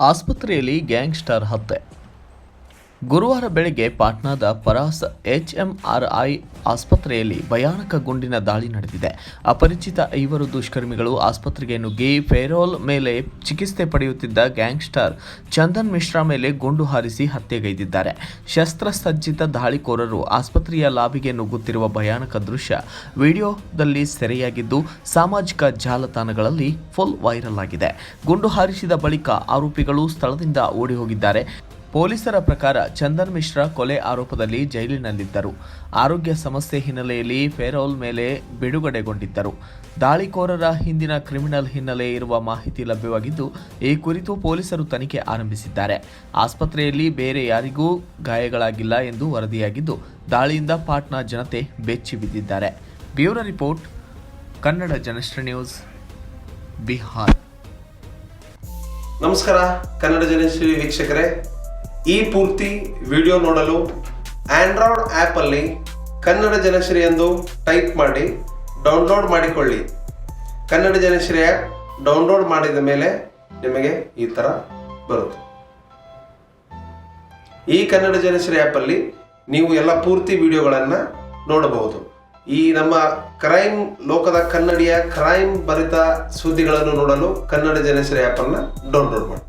ಆಸ್ಪತ್ರೆಯಲ್ಲಿ ಗ್ಯಾಂಗ್ಸ್ಟರ್ ಹತ್ಯೆ ಗುರುವಾರ ಬೆಳಗ್ಗೆ ಪಾಟ್ನಾದ ಪರಾಸ್ ಎಚ್ಎಂಆರ್ಐ ಆಸ್ಪತ್ರೆಯಲ್ಲಿ ಭಯಾನಕ ಗುಂಡಿನ ದಾಳಿ ನಡೆದಿದೆ. ಅಪರಿಚಿತ ಐವರು ದುಷ್ಕರ್ಮಿಗಳು ಆಸ್ಪತ್ರೆಗೆ ನುಗ್ಗಿ ಫೆರೋಲ್ ಮೇಲೆ ಚಿಕಿತ್ಸೆ ಪಡೆಯುತ್ತಿದ್ದ ಗ್ಯಾಂಗ್ಸ್ಟರ್ ಚಂದನ್ ಮಿಶ್ರಾ ಮೇಲೆ ಗುಂಡು ಹಾರಿಸಿ ಹತ್ಯೆಗೈದಿದ್ದಾರೆ. ಶಸ್ತ್ರಸಜ್ಜಿತ ದಾಳಿಕೋರರು ಆಸ್ಪತ್ರೆಯ ಲಾಬಿಗೆ ನುಗ್ಗುತ್ತಿರುವ ಭಯಾನಕ ದೃಶ್ಯ ವಿಡಿಯೋದಲ್ಲಿ ಸೆರೆಯಾಗಿದ್ದು, ಸಾಮಾಜಿಕ ಜಾಲತಾಣಗಳಲ್ಲಿ ಫುಲ್ ವೈರಲ್ ಆಗಿದೆ. ಗುಂಡು ಹಾರಿಸಿದ ಬಳಿಕ ಆರೋಪಿಗಳು ಸ್ಥಳದಿಂದ ಓಡಿ ಹೋಗಿದ್ದಾರೆ ಪೊಲೀಸರ ಪ್ರಕಾರ ಚಂದನ್ ಮಿಶ್ರಾ ಕೊಲೆ ಆರೋಪದಲ್ಲಿ ಜೈಲಿನಲ್ಲಿದ್ದರು. ಆರೋಗ್ಯ ಸಮಸ್ಯೆ ಹಿನ್ನೆಲೆಯಲ್ಲಿ ಫೆರೋಲ್ ಮೇಲೆ ಬಿಡುಗಡೆಗೊಂಡಿದ್ದರು. ದಾಳಿಕೋರರ ಹಿಂದಿನ ಕ್ರಿಮಿನಲ್ ಹಿನ್ನೆಲೆ ಇರುವ ಮಾಹಿತಿ ಲಭ್ಯವಾಗಿದ್ದು, ಈ ಕುರಿತು ಪೊಲೀಸರು ತನಿಖೆ ಆರಂಭಿಸಿದ್ದಾರೆ. ಆಸ್ಪತ್ರೆಯಲ್ಲಿ ಬೇರೆ ಯಾರಿಗೂ ಗಾಯಗಳಾಗಿಲ್ಲ ಎಂದು ವರದಿಯಾಗಿದ್ದು, ದಾಳಿಯಿಂದ ಪಾಟ್ನಾ ಜನತೆ ಬೆಚ್ಚಿ ಬಿದ್ದಿದ್ದಾರೆ. Bureau report, Kannada Janashri news, Bihar. ನಮಸ್ಕಾರ, ಕನ್ನಡ ಜನಶ್ರೀ ವೀಕ್ಷಕರೇ. ಈ ಪೂರ್ತಿ ವಿಡಿಯೋ ನೋಡಲು ಆಂಡ್ರಾಯ್ಡ್ ಆ್ಯಪಲ್ಲಿ ಕನ್ನಡ ಜನಶ್ರೀ ಎಂದು ಟೈಪ್ ಮಾಡಿ ಡೌನ್ಲೋಡ್ ಮಾಡಿಕೊಳ್ಳಿ. ಕನ್ನಡ ಜನಶ್ರೀ ಆ್ಯಪ್ ಡೌನ್ಲೋಡ್ ಮಾಡಿದ ಮೇಲೆ ನಿಮಗೆ ಈ ಥರ ಬರುತ್ತೆ. ಈ ಕನ್ನಡ ಜನಶ್ರೀ ಆ್ಯಪಲ್ಲಿ ನೀವು ಎಲ್ಲ ಪೂರ್ತಿ ವಿಡಿಯೋಗಳನ್ನು ನೋಡಬಹುದು. ಈ ನಮ್ಮ ಕ್ರೈಮ್, ಲೋಕದ ಕನ್ನಡಿಯ ಕ್ರೈಮ್ ಭರಿತ ಸುದ್ದಿಗಳನ್ನು ನೋಡಲು ಕನ್ನಡ ಜನಶ್ರೀ ಆ್ಯಪನ್ನು ಡೌನ್ಲೋಡ್ ಮಾಡಿ.